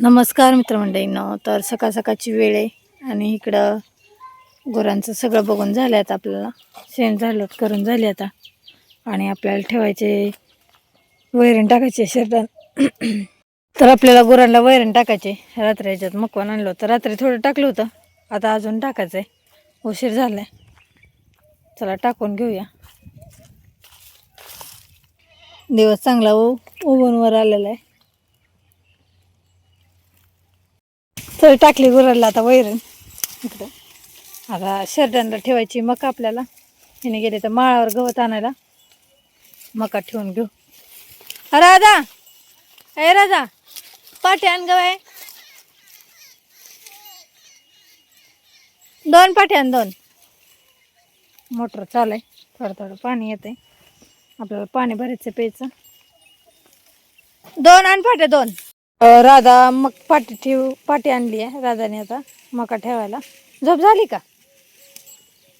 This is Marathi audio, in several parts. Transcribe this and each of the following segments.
नमस्कार मित्रमंडळींनो. तर सकाळ सकाळची वेळ आहे आणि इकडं गुरांचं सगळं बघून झालं आता आपल्याला. शेण झालं करून झाले आता. आणि आपल्याला ठेवायचे वैरण टाकायचे शेतात. तर आपल्याला गुरांना वैरण टाकायचे. रात्री याच्यात मकवान आणलं होतं. रात्री थोडं टाकलं होतं. आता अजून टाकायचं आहे उशीर झाला आहे चला टाकून घेऊया. दिवस चांगला ओ ओवनवर आलेला आहे. थोडी टाकली गुराला आता वैरण. इकडं. आता शर्टांना ठेवायची मका आपल्याला. हिने गेले तर माळावर गवत आणायला. मका ठेवून घेऊ. राधा ए राधा पाठी आण गवाय दोन पाठी आण दोन. मोटर चालू आहे थोडं थोडं पाणी येते आपल्याला पाणी भरायचं प्यायचं. दोन आण पाट्या दोन. राधा मग पाटी ठेव पाटी आणली आहे राधाने आता मका ठेवायला. झोप झाली का?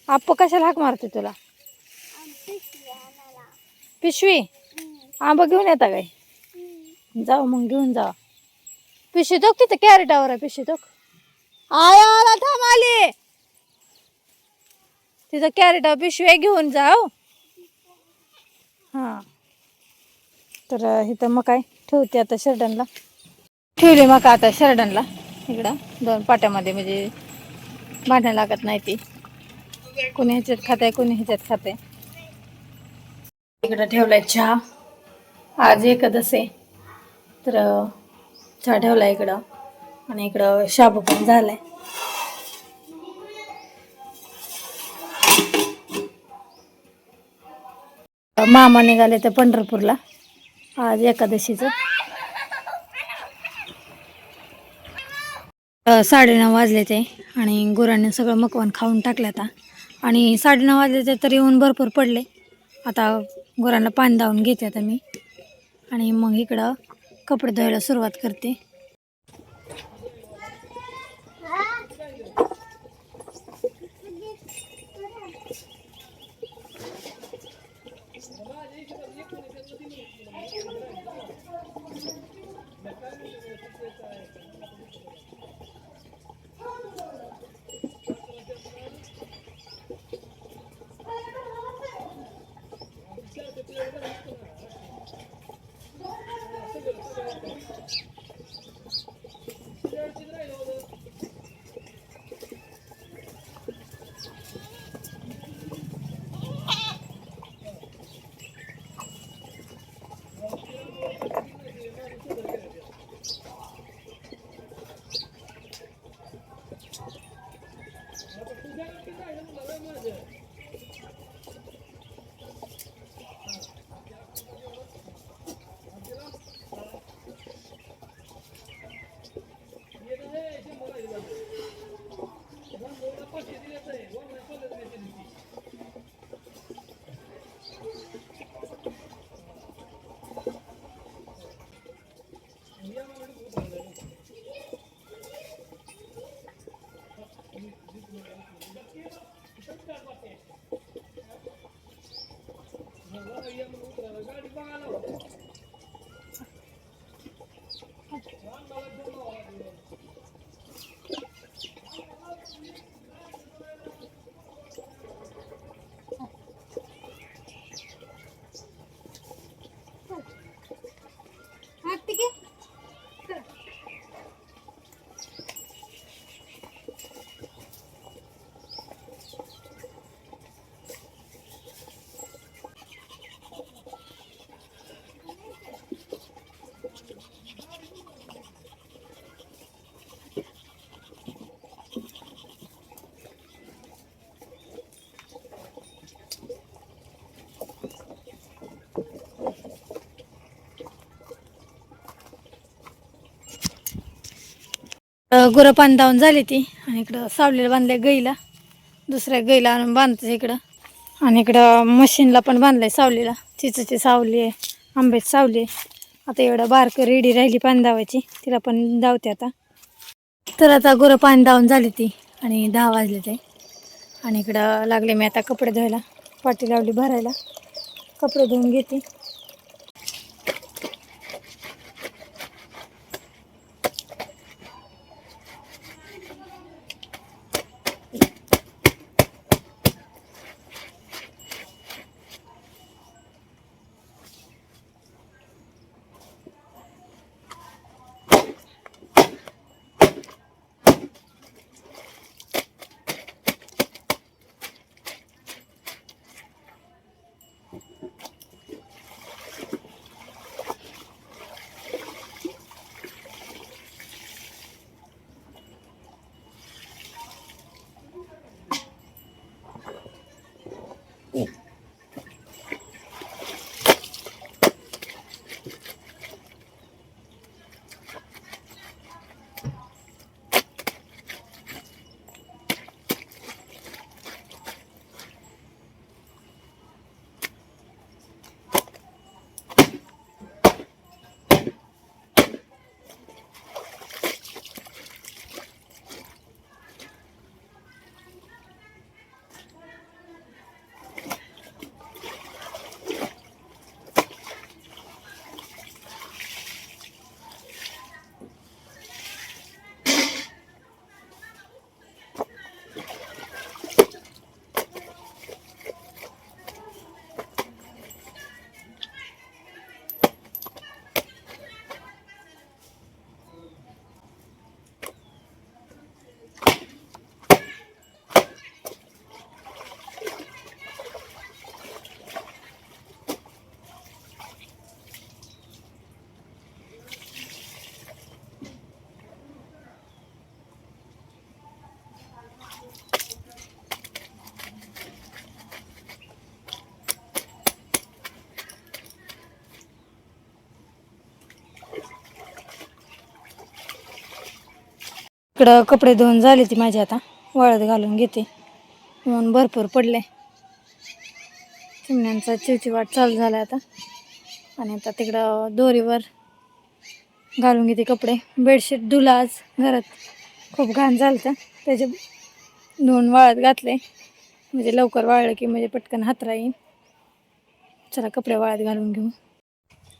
आप कशाला हाक मारते तुला? पिशवी? आंबा घेऊन येता काय? जाऊ मग घेऊन जा पिशवी तोक तिथं कॅरेटावर आहे पिशवी तोक आय आला थांब आले. तिथं कॅरेटावर पिशवी घेऊन जाऊ हो. हां. तर इथं मग काय ठेवते आता शर्टनला ठेवली मग आता शर्डनला. इकडं दोन पाट्यामध्ये म्हणजे भांडण लागत नाही ती. कोणी ह्याच्यात खाते कोणी ह्याच्यात खाते इकडं ठेवलाय चहा. आज एकादस आहे. तर चहा ठेवला इकडं. आणि इकडं शाबू पण झालाय. मामा निघाले तर पंढरपूरला. आज एकादशीचं. साडेनऊ वाजले ते आणि गुरांनी सगळं मकवान खाऊन टाकलं आता. आणि साडेनऊ वाजले ते तरी ऊन भरपूर पडले. आता गुरांना पाणी दावून घेते आता मी. आणि मग इकडं कपडे धुवायला सुरुवात करते. ગાડી गुरं पाणी धावून झाली ती. आणि इकडं सावलीला बांधलंय गाईला. दुसऱ्या गईला आणून बांधते इकडं. आणि इकडं मशीनला पण बांधलंय सावलीला. चिचची सावली आहे. आंब्याची सावली आहे. आता एवढं बारकं रेडी राहिली पाणी धावायची तिला पण धावते आता. तर आता गुरं पाणी धावून झाली ती. आणि दहा वाजले ते. आणि इकडं लागले मी आता कपडे धुवायला. पाटी लावली भरायला. कपडे धुवून घेते. इकडं कपडे धुवून झाले ती माझी आता. वाळत घालून घेते. म्हणून भरपूर पडले चिमण्यांचा चिवचिवाट चालू झाला आता. आणि आता तिकडं दोरीवर घालून घेते कपडे. बेडशीट धुला आज घरात. खूप घाण झालं तर त्याचे धुवून वाळत घातले. म्हणजे लवकर वाळलं की म्हणजे पटकन हातरा येईल चला कपडे वाळत घालून घेऊ.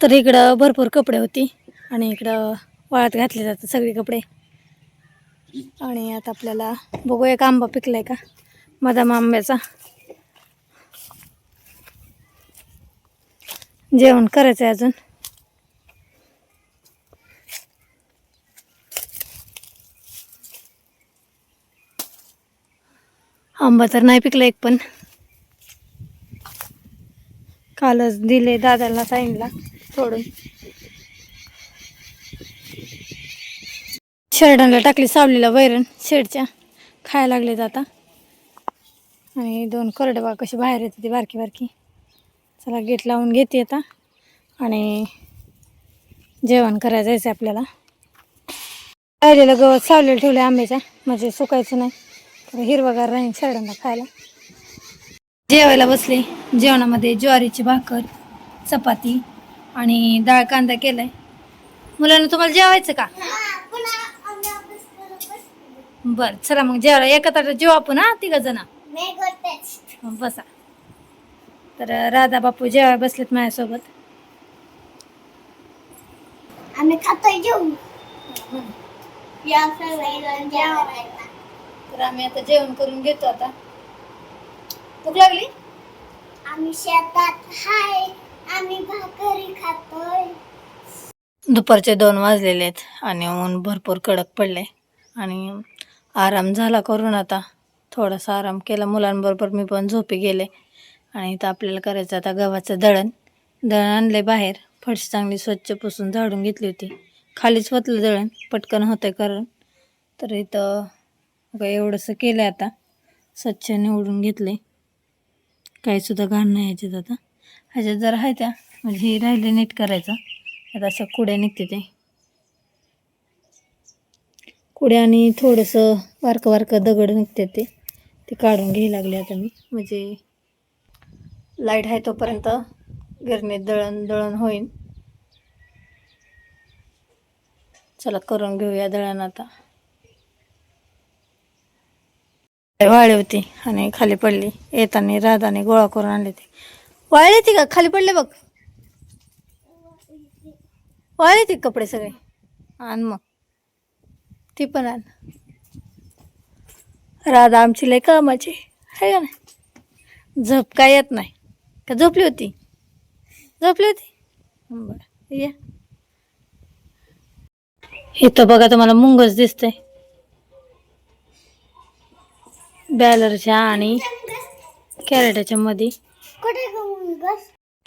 तर इकडं भरपूर कपडे होती. आणि इकडं वाळत घातले जातात सगळे कपडे. आणि आता आपल्याला बघू एक आंबा पिकलाय का? बदाम आंब्याचा. जेवण करायचं आहे अजून. आंबा तर नाही पिकला एक पण. कालच दिले दादाला साईनला सोडून शेरडांना टाकली सावलीला वैरण शेडच्या. खायला लागले आता. आणि दोन करडवा कशी बाहेर येते ती बारकी बारकी. चला गेट लावून घेते आता. आणि जेवण करायचं जायचं आहे आपल्याला. राहिलेलं गवत सावलेलं ठेवलं आंब्याच्या. म्हणजे सुकायचं नाही. तर हिरवागार राहील शेरडांना खायला. जेवायला बसले. जेवणामध्ये ज्वारीची भाकर चपाती आणि डाळ कांदा केलाय. मुलांना तुम्हाला जेवायचं का? बर चला मग जेवायला. एका ताटात जेवा आपण हा तिघ जण. बसा. तर राधा बापू जेवाय बसलेत माझ्यासोबत. आम्ही खातोय जेवू या सगळेजण जेवायला. तर आम्ही आता जेवण करून घेतो आता. भूक लागली? आम्ही शेतात हाय आम्ही भाकरी खातोय. दुपारचे दोन वाजलेले आहेत आणि ऊन भरपूर कडक पडले आणि आराम झाला करून आता. थोडासा आराम केला. मुलांबरोबर मी पण झोपी गेले. आणि इथं आपल्याला करायचं आता गव्हाचं दळण. दळण आणले बाहेर. फडशी चांगली स्वच्छ पुसून झाडून घेतली होती. खालीच होतलं दळण. पटकन होतं कारण तर इथं बघा एवढंसं केलं आता. स्वच्छ निवडून घेतले काहीसुद्धा घाण नाही ह्याच्यात आता. ह्याच्यात जर आहे त्या. म्हणजे हे राहिले नीट करायचं. आता असं कुड्या निघते ते. कुड्या आणि थोडंसं वारकं वारकं दगड निघते ते ते काढून घ्यायला लागले आता मी. म्हणजे लाइट आहे तोपर्यंत गिरणीत दळण दळण होईल चला करून घेऊया दळण आता. वाळली होती आणि खाली पडली. येताना राधाने गोळा करून आणले ते. वाळली ती का? खाली पडले बघ. वाळले ती कपडे सगळे? आण मग. ती पण आण. राधा आमची लय कामाची आहे. का नाही? झोप काय येत नाही? का झोपली होती? झोपली होती? बरं या. इथं बघा तुम्हाला मुंगच दिसतंय. बॅलरच्या आणि कॅरेटाच्या मध्ये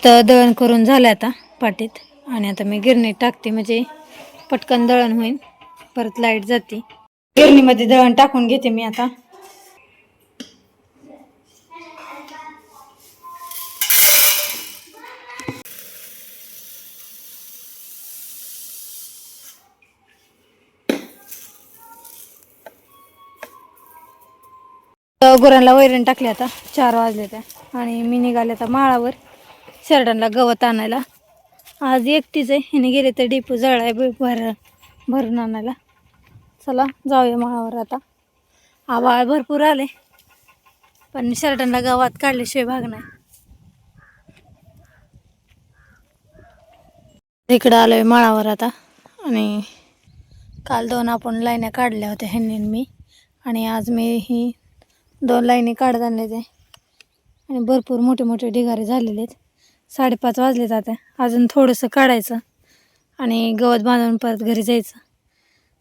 तर दळण करून झालं आता पाटीत आणि आता मी गिरणीत टाकते म्हणजे पटकन दळण होईल परत लाइट जाते. गिरणीमध्ये दळण टाकून घेते मी आता. गुरांना वैरण टाकले आता चार वाजले त्या. आणि मी निघाले आता माळावर शेरडांना गवत आणायला. आज एकटीच आहे हिने गेले तर डिपू जळाय भर भरून आणायला. चला जाऊया माळावर आता. आवाळ भरपूर आले. पण शर्टांना गवत काढल्याशिवाय भाग नाही. इकडं आलोय माळावर आता. आणि काल दोन आपण लाईन्या काढल्या होत्या ह्यांनी मी. आणि आज मी ही दोन लाईनी काढत आणले ते आणि भरपूर मोठे मोठे ढिगारे झालेले आहेत. साडेपाच वाजले जाते अजून थोडंसं काढायचं. आणि गवत बांधून परत घरी जायचं.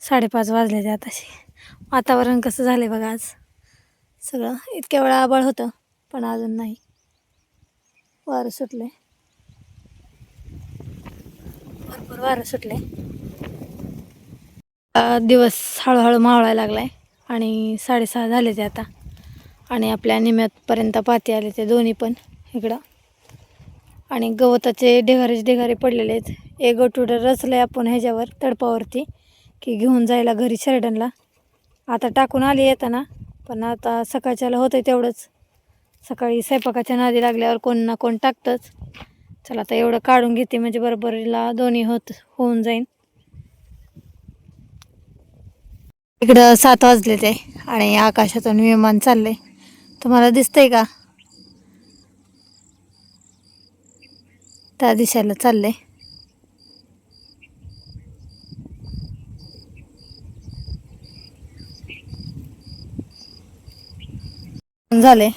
साडेपाच वाजले ते आताशी. वातावरण कसं झालं आहे बघा आज? सगळं इतक्या वेळा आबाळ होतं पण अजून नाही. वारं सुटले भरपूर वारं सुटले दिवस हळूहळू मावळायला लागलाय आणि साडेसहा झाले ते आता. आणि आपल्या निम्यातपर्यंत पाती आले ते दोन्ही पण इकडं. आणि गवताचे ढेगारेच ढेगारे पडलेले आहेत. एक गटुडं रचलं आहे आपण ह्याच्यावर तडपावरती. की घेऊन जायला घरी शर्डनला. आता टाकून आली येताना पण आता सकाळच्याला होतं तेवढंच. सकाळी स्वयंपाकाच्या नादी लागल्यावर कोण ना कोण टाकतंच. चला आता एवढं काढून घेते म्हणजे बरोबरीला दोन्ही होत होऊन जाईन. इकडं सात वाजले ते आणि आकाशातून विमान चाललंय. तुम्हाला दिसतंय का? त्या दिशेला चाललंय. झाले.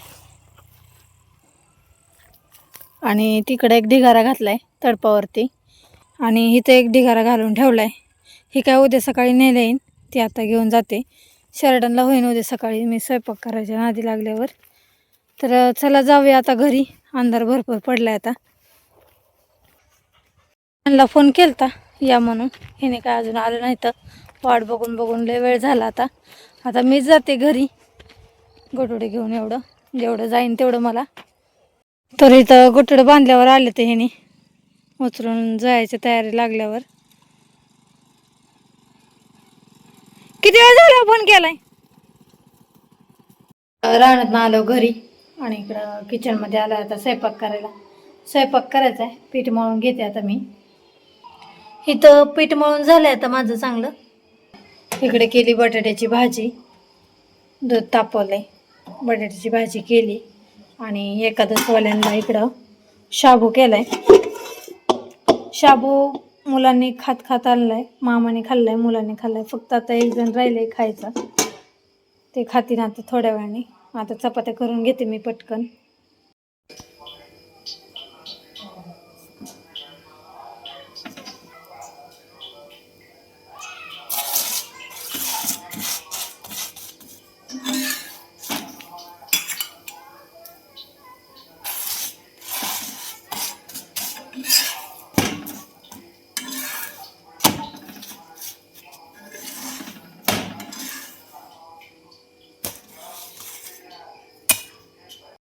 आणि तिकडे एक ढिगारा घातलाय तडपावरती आणि इथं एक ढिगारा घालून ठेवलाय. ही काय उद्या सकाळी नेलं येईन ती आता घेऊन जाते. शर्टनला होईन उद्या सकाळी मी स्वयंपाक करायच्या नादी लागल्यावर. तर चला जाऊया आता घरी. अंधार भरपूर पडलाय आता. त्यांना फोन केलता या म्हणून. हिने काय अजून आलं नाही तर वाट बघून बघून लय वेळ झाला आता. आता मीच जाते घरी. गोटोडे घेऊन एवढं जेवढं जाईन तेवढं मला. तर इथं गोटोडं बांधल्यावर आले ते ह्यानी. उचलून जायच्या तयारी लागल्यावर. किती वेळ झाला फोन केलाय? रानात आलो घरी आणि इकडं किचनमध्ये आला आता स्वयंपाक करायला. स्वयंपाक करायचा आहे पीठ मळून घेते आता मी. इथं पीठ मळून झालं आता माझं चांगलं. इकडे केली बटाट्याची भाजी. दूध तापवलं आहे बटाट्याची भाजी केली आणि एकादशवाल्यांना इकडं शाबू केला आहे शाबू मुलांनी खात खात आणलाय मामाने खाल्लाय मुलांनी आहे फक्त आता एक जण आहे खायचं. ते खातील आता थोड्या वेळाने. आता चपात्या करून घेते मी पटकन.